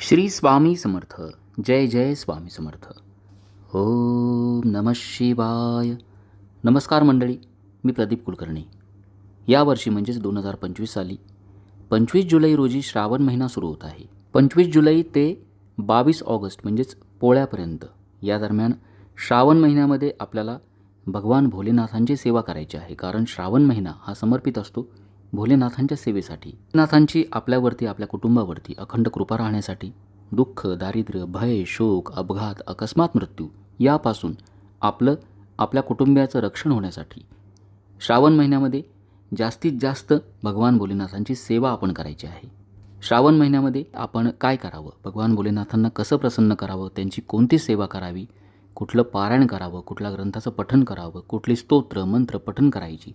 श्री स्वामी समर्थ. जय जय स्वामी समर्थ. ओम नम शिवाय. नमस्कार मंडळी मी प्रदीप कुलकर्णी. यावर्षी म्हणजेच दोन हजार पंचवीस साली पंचवीस जुलै रोजी श्रावण महिना सुरू होत आहे. पंचवीस जुलै ते बावीस ऑगस्ट म्हणजेच पोळ्यापर्यंत. या दरम्यान श्रावण महिन्यामध्ये आपल्याला भगवान भोलेनाथांची सेवा करायची आहे. कारण श्रावण महिना हा समर्पित असतो. भोलेनाथांच्या सेवेसाठी नाथांची आपल्यावरती आपल्या कुटुंबावरती अखंड कृपा राहण्यासाठी दुःख दारिद्र्य भय शोक अपघात अकस्मात मृत्यू यापासून आपलं आपल्या कुटुंबियाचं रक्षण होण्यासाठी श्रावण महिन्यामध्ये जास्तीत जास्त भगवान भोलेनाथांची सेवा आपण करायची आहे. श्रावण महिन्यामध्ये आपण काय करावं? भगवान भोलेनाथांना कसं प्रसन्न करावं? त्यांची कोणती सेवा करावी? कुठलं पारायण करावं? कुठल्या ग्रंथाचं पठन करावं? कुठली स्तोत्र मंत्र पठन करायची?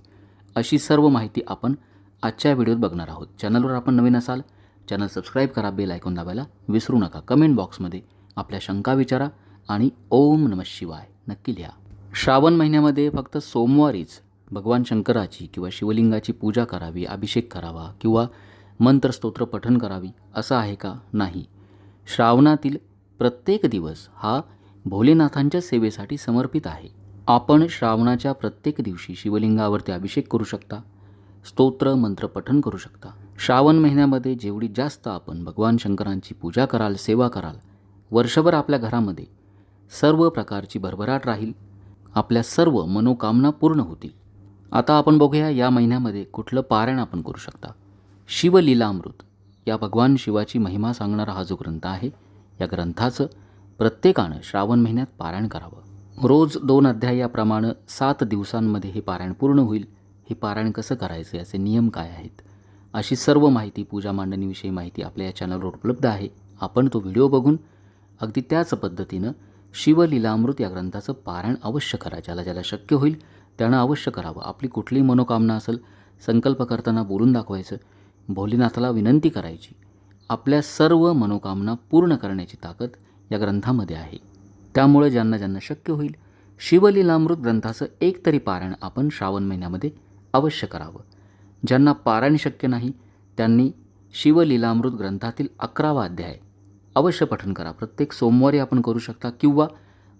अशी सर्व माहिती आपण आजच्या व्हिडिओत बघणार आहोत. चॅनलवर आपण नवीन असाल चॅनल सबस्क्राईब करा बेल ऐकून दाबायला विसरू नका. कमेंट बॉक्समध्ये आपल्या शंका विचारा आणि ओम नम शिवाय नक्की लिहा. श्रावण महिन्यामध्ये फक्त सोमवारीच भगवान शंकराची किंवा शिवलिंगाची पूजा करावी अभिषेक करावा किंवा मंत्रस्तोत्र पठण करावी असं आहे का? नाही. श्रावणातील प्रत्येक दिवस हा भोलेनाथांच्या सेवेसाठी समर्पित आहे. आपण श्रावणाच्या प्रत्येक दिवशी शिवलिंगावरती अभिषेक करू शकता स्तोत्र मंत्र पठण करू शकता. श्रावण महिन्यामध्ये जेवढी जास्त आपण भगवान शंकरांची पूजा कराल सेवा कराल वर्षभर आपल्या घरामध्ये सर्व प्रकारची भरभराट राहील आपल्या सर्व मनोकामना पूर्ण होतील. आता आपण बघूया या महिन्यामध्ये कुठलं पारायण आपण करू शकता. शिवलीलामृत. या भगवान शिवाची महिमा सांगणारा हा जो ग्रंथ आहे या ग्रंथाचं प्रत्येकानं श्रावण महिन्यात पारायण करावं. रोज दोन अध्यायाप्रमाणे सात दिवसांमध्ये हे पारायण पूर्ण होईल. हे पारायण कसं करायचं? याचे नियम काय आहेत? अशी सर्व माहिती पूजा मांडणीविषयी माहिती आपल्या या चॅनलवर उपलब्ध आहे. आपण तो व्हिडिओ बघून अगदी त्याच पद्धतीनं शिवलीलामृत या ग्रंथाचं पारायण अवश्य करा ज्याला ज्याला शक्य होईल त्यानं अवश्य करावं. आपली कुठलीही मनोकामना असेल संकल्प करताना बोलून दाखवायचं भोलेनाथाला विनंती करायची आपल्या सर्व मनोकामना पूर्ण करण्याची ताकद या ग्रंथामध्ये आहे. त्यामुळे ज्यांना ज्यांना शक्य होईल शिवलीलामृत ग्रंथाचं एक तरी पारायण आपण श्रावण महिन्यामध्ये अवश्य करावं. ज्यांना पारायण शक्य नाही त्यांनी शिवलीलामृत ग्रंथातील अकरावा अध्याय अवश्य पठन करा. प्रत्येक सोमवारी आपण करू शकता किंवा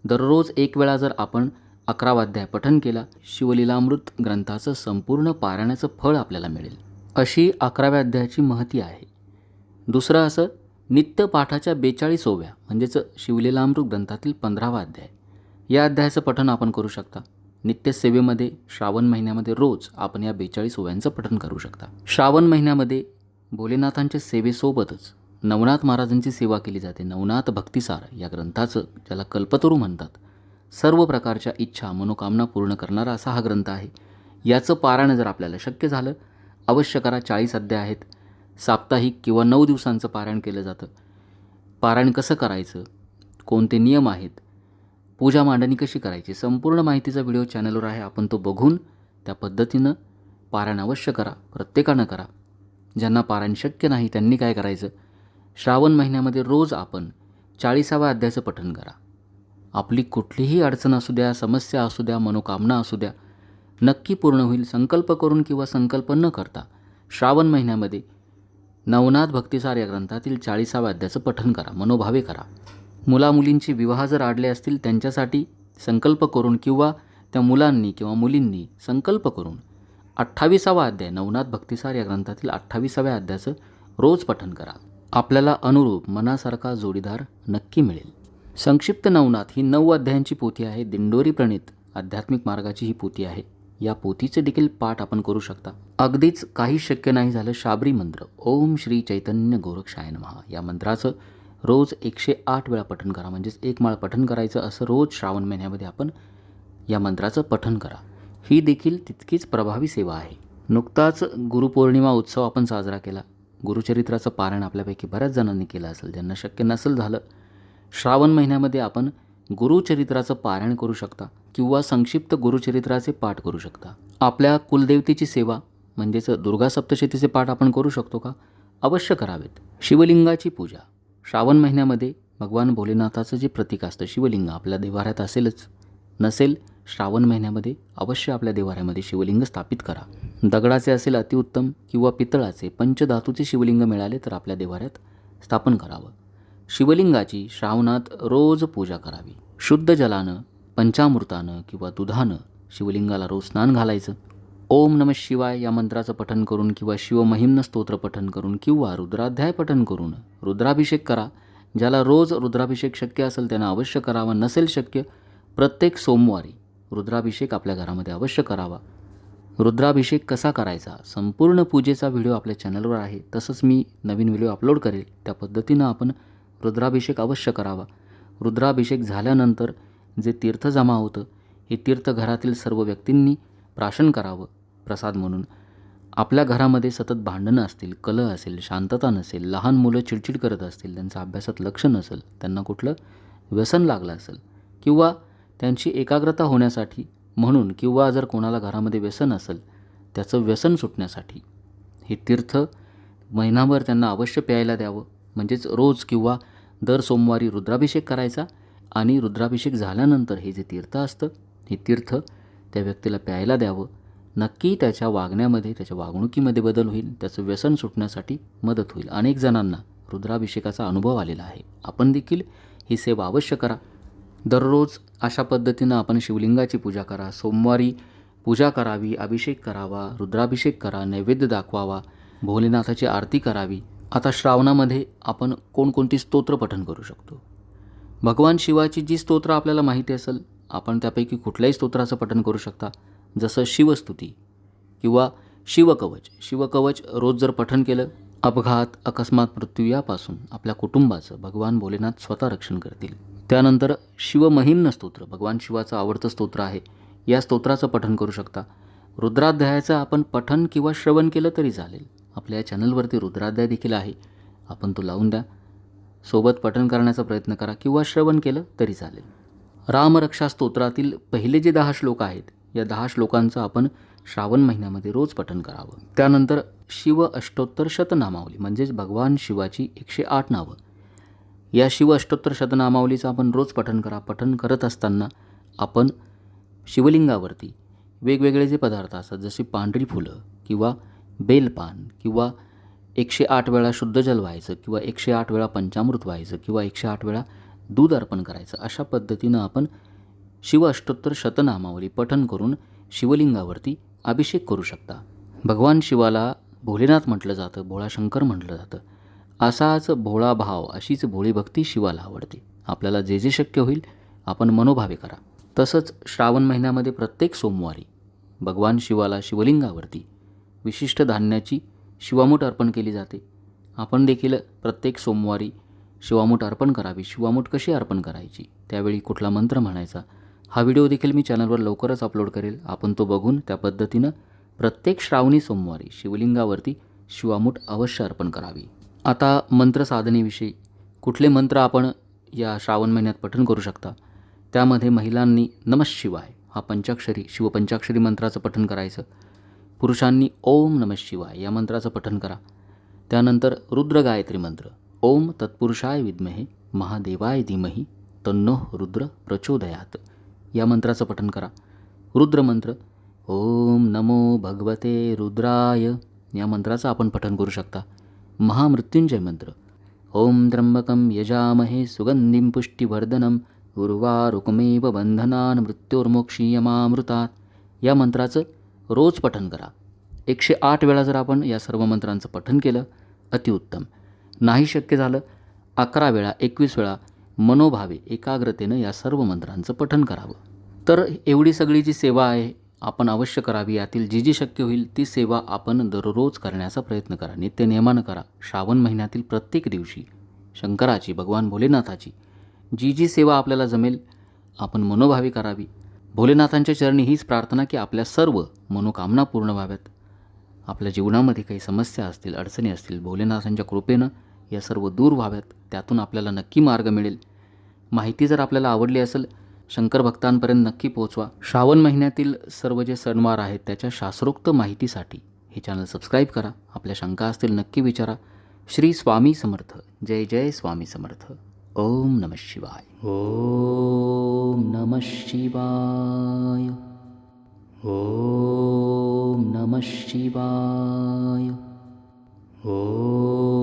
दररोज एक वेळा जर आपण अकरावा अध्याय पठन केला शिवलीलामृत ग्रंथाचं संपूर्ण पारायणाचं फळ आपल्याला मिळेल. अशी अकराव्या अध्यायाची महती आहे. दुसरं असं नित्यपाठाच्या बेचाळीसोव्या म्हणजेच शिवलीलामृत ग्रंथातील पंधरावा अध्याय. या अध्यायाचं पठन आपण करू शकता. नित्यसेवेमध्ये श्रावण महिन्यामध्ये रोज आपण या बेचाळीस ओव्यांचं पठण करू शकता. श्रावण महिन्यामध्ये भोलेनाथांच्या सेवेसोबतच नवनाथ महाराजांची सेवा केली जाते. नवनाथ भक्तिसार या ग्रंथाचं ज्याला कल्पतरू म्हणतात सर्व प्रकारच्या इच्छा मनोकामना पूर्ण करणारा असा हा ग्रंथ आहे. याचं पारायण जर आपल्याला शक्य झालं अवश्य करा. चाळीस अध्याय आहेत. साप्ताहिक किंवा नऊ दिवसांचं पारायण केलं जातं. पारायण कसं करायचं? कोणते नियम आहेत? पूजा मांडणी कशी करायची? संपूर्ण माहितीचा व्हिडिओ चॅनलवर आहे. आपण तो बघून त्या पद्धतीनं पारायण अवश्य करा. प्रत्येकानं करा. ज्यांना पारायण शक्य नाही त्यांनी काय करायचं? श्रावण महिन्यामध्ये रोज आपण चाळीसाव्या अध्यायाचं पठण करा. आपली कुठलीही अडचण असू द्या समस्या असू द्या मनोकामना असू द्या नक्की पूर्ण होईल. संकल्प करून किंवा संकल्प न करता श्रावण महिन्यामध्ये नवनाथ भक्तिसार या ग्रंथातील चाळीसाव्या अध्यायाचं पठण करा. मनोभावे करा. मुलामुलींचे विवाह जर आडले असतील त्यांच्यासाठी संकल्प करून किंवा त्या मुलांनी किंवा मुलींनी संकल्प करून अठ्ठावीसावा अध्याय नवनाथ भक्तिसार या ग्रंथातील अठ्ठावीसाव्या अध्यायाचं रोज पठन करा. आपल्याला अनुरूप मनासारखा जोडीदार नक्की मिळेल. संक्षिप्त नवनाथ ही नऊ अध्यायांची पोथी आहे. दिंडोरी प्रणित आध्यात्मिक मार्गाची ही पोथी आहे. या पोथीचे देखील पाठ आपण करू शकता. अगदीच काही शक्य नाही झालं शाबरी मंत्र. ओम श्री चैतन्य गोरक्षायन महा या मंत्राचं रोज एकशे आठ वेळा पठण करा. म्हणजेच एक माळ पठण करायचं असं रोज श्रावण महिन्यामध्ये आपण या मंत्राचं पठण करा. ही देखील तितकीच प्रभावी सेवा आहे. नुकताच गुरुपौर्णिमा उत्सव आपण साजरा केला. गुरुचरित्राचं पारायण आपल्यापैकी बऱ्याच जणांनी केलं असेल. ज्यांना शक्य नसेल झालं श्रावण महिन्यामध्ये आपण गुरुचरित्राचं पारायण करू शकता किंवा संक्षिप्त गुरुचरित्राचे पाठ करू शकता. आपल्या कुलदेवतेची सेवा म्हणजेच दुर्गा सप्तशतीचे पाठ आपण करू शकतो का? अवश्य करावेत. शिवलिंगाची पूजा. श्रावण महिन्यामध्ये भगवान भोलेनाथाचं जे प्रतीक असतं शिवलिंग आपल्या देवाऱ्यात असेलच. नसेल श्रावण महिन्यामध्ये अवश्य आपल्या देवाऱ्यामध्ये शिवलिंग स्थापित करा. दगडाचे असेल अतिउत्तम किंवा पितळाचे पंचधातूचे शिवलिंग मिळाले तर आपल्या देवाऱ्यात स्थापन करावं. शिवलिंगाची श्रावणात रोज पूजा करावी. शुद्ध जलानं पंचामृतानं किंवा दुधानं शिवलिंगाला रोज स्नान घालायचं. ओम नम शिवाय या मंत्राचं पठन करून किंवा शिवमहिम्न स्तोत्र पठन करून किंवा रुद्राध्याय पठन करून रुद्राभिषेक करा. ज्याला रोज रुद्राभिषेक शक्य असेल त्यानं अवश्य करावा. नसेल शक्य प्रत्येक सोमवारी रुद्राभिषेक आपल्या घरामध्ये अवश्य करावा. रुद्राभिषेक कसा करायचा? संपूर्ण पूजेचा व्हिडिओ आपल्या चॅनलवर आहे. तसंच मी नवीन व्हिडिओ अपलोड करेल. त्या पद्धतीनं आपण रुद्राभिषेक अवश्य करावा. रुद्राभिषेक झाल्यानंतर जे तीर्थ जमा होतं हे तीर्थ घरातील सर्व व्यक्तींनी प्राशन करावं. प्रसाद म्हणून. आपल्या घरामध्ये सतत भांडणं असतील कलह असेल शांतता नसेल लहान मुलं चिडचिड करत असतील त्यांचं अभ्यासात लक्ष नसेल त्यांना कुठलं व्यसन लागलं असेल किंवा त्यांची एकाग्रता होण्यासाठी म्हणून किंवा जर कोणाला घरामध्ये व्यसन असेल त्याचं व्यसन सुटण्यासाठी हे तीर्थ महिनाभर त्यांना अवश्य प्यायला द्यावं. म्हणजेच रोज किंवा दर सोमवारी रुद्राभिषेक करायचा आणि रुद्राभिषेक झाल्यानंतर हे जे तीर्थ असतं हे तीर्थ त्या व्यक्तीला प्यायला द्यावं. नक्की त्याच्या वागण्यामध्ये त्याच्या वागणुकीमध्ये बदल होईल त्याचं व्यसन सुटण्यासाठी मदत होईल. अनेक जणांना रुद्राभिषेकाचा अनुभव आलेला आहे. आपण देखील ही सेवा अवश्य करा. दररोज अशा पद्धतीनं आपण शिवलिंगाची पूजा करा. सोमवारी पूजा करावी अभिषेक करावा रुद्राभिषेक करा नैवेद्य दाखवावा भोलेनाथाची आरती करावी. आता श्रावणामध्ये आपण कोणकोणती स्तोत्र पठन करू शकतो? भगवान शिवाची जी स्तोत्र आपल्याला माहिती असेल आपण त्यापैकी कुठल्याही स्तोत्राचं पठन करू शकता. जसं शिवस्तुती किंवा शिवकवच. शिवकवच रोज जर पठन केलं अपघात अकस्मात मृत्यू यापासून आपल्या कुटुंबाचं भगवान भोलेनाथ स्वतः रक्षण करतील. त्यानंतर शिवमहिन्न स्तोत्र भगवान शिवाचं आवडतं स्तोत्र आहे. या स्तोत्राचं पठन करू शकता. रुद्राध्यायाचं आपण पठन किंवा श्रवण केलं तरी चालेल. आपल्या या चॅनलवरती रुद्राध्याय देखील आहे. आपण तो लावून द्या. सोबत पठन करण्याचा प्रयत्न करा किंवा श्रवण केलं तरी चालेल. रामरक्षा स्तोत्रातील पहिले जे दहा श्लोक आहेत या दहा श्लोकांचं आपण श्रावण महिन्यामध्ये रोज पठन करावं. त्यानंतर शिव अष्टोत्तर शतनामावली म्हणजेच भगवान शिवाची एकशे आठ नावं. या शिव अष्टोत्तर शतनामावलीचं आपण रोज पठन करा पठन करत असताना आपण शिवलिंगावरती वेगवेगळे जे पदार्थ असतात जसे पांढरी फुलं किंवा बेलपान किंवा एकशे आठ वेळा शुद्ध जल व्हायचं किंवा एकशे आठ वेळा पंचामृत व्हायचं किंवा एकशे आठ वेळा दूध अर्पण करायचं अशा पद्धतीनं आपण शिव अष्टोत्तर शतनामावली पठन करून शिवलिंगावरती अभिषेक करू शकता. भगवान शिवाला भोलेनाथ म्हटलं जातं भोळा शंकर म्हटलं जातं. असाच भोळा भाव अशीच भोळी भक्ती शिवाला आवडते. आपल्याला जे जे शक्य होईल आपण मनोभावे करा. तसंच श्रावण महिन्यामध्ये प्रत्येक सोमवारी भगवान शिवाला शिवलिंगावरती विशिष्ट धान्याची शिवामूठ अर्पण केली जाते. आपण देखील प्रत्येक सोमवारी शिवामूठ अर्पण करावी. शिवामूठ कशी अर्पण करायची? त्यावेळी कुठला मंत्र म्हणायचा? हा व्हिडिओ देखील मी चॅनलवर लवकरच अपलोड करेल. आपण तो बघून त्या पद्धतीनं प्रत्येक श्रावणी सोमवारी शिवलिंगावरती शिवामूठ अवश्य अर्पण करावी. आता मंत्रसाधनेविषयी. कुठले मंत्र आपण या श्रावण महिन्यात पठन करू शकता? त्यामध्ये महिलांनी नमः शिवाय हा पंचाक्षरी शिवपंचाक्षरी मंत्राचं पठन करायचं. पुरुषांनी ओम नमः शिवाय या मंत्राचं पठन करा. त्यानंतर रुद्र गायत्री मंत्र. ओम तत्पुरुषाय विद्महे महादेवाय धीमही तन्नो रुद्र प्रचोदयात. या मंत्राचं पठन करा. रुद्र मंत्र ओम नमो भगवते रुद्राय या मंत्राचं आपण पठन करू शकता. महामृत्युंजय मंत्र ओम त्र्यंबकम यजामहे सुगंधिं पुष्टीवर्धनम उर्वारुकमेव बंधनान मृत्योर्मोक्षीयमामृतात या मंत्राचं रोज पठन करा. एकशे आठ वेळा जर आपण या सर्व मंत्रांचं पठन केलं अतिउत्तम. नाही शक्य झालं अकरा वेळा एकवीस वेळा मनोभावे एकाग्रतेनं या सर्व मंत्रांचं पठन करावं. तर एवढी सगळी जी सेवा आहे आपण अवश्य करावी. यातील जी जी शक्य होईल ती सेवा आपण दररोज करण्याचा प्रयत्न करा. नित्य नियमानं करा. श्रावण महिन्यातील प्रत्येक दिवशी शंकराची भगवान भोलेनाथाची जी जी सेवा आपल्याला जमेल आपण मनोभावी करावी. भोलेनाथांच्या चरणी हीच प्रार्थना की आपल्या सर्व मनोकामना पूर्ण व्हाव्यात. आपल्या जीवनामध्ये काही समस्या असतील अडचणी असतील भोलेनाथांच्या कृपेनं या सर्व दूर व्हाव्यात त्यातून आपल्याला नक्की मार्ग मिळेल. माहिती जर आपल्याला आवडली असेल शंकर भक्तांपर्यंत नक्की पोहोचवा. श्रावण महिन्यातील सर्व जे सणवार आहेत त्याच्या शास्त्रोक्त माहितीसाठी हे चॅनल सबस्क्राईब करा. आपल्या शंका असतील नक्की विचारा. श्री स्वामी समर्थ. जय जय स्वामी समर्थ. ओम नम शिवाय. ओम नम शिवाय. ओम नम शिवाय. ओम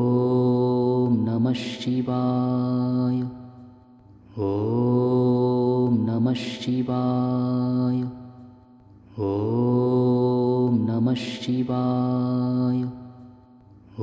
नमः शिवाय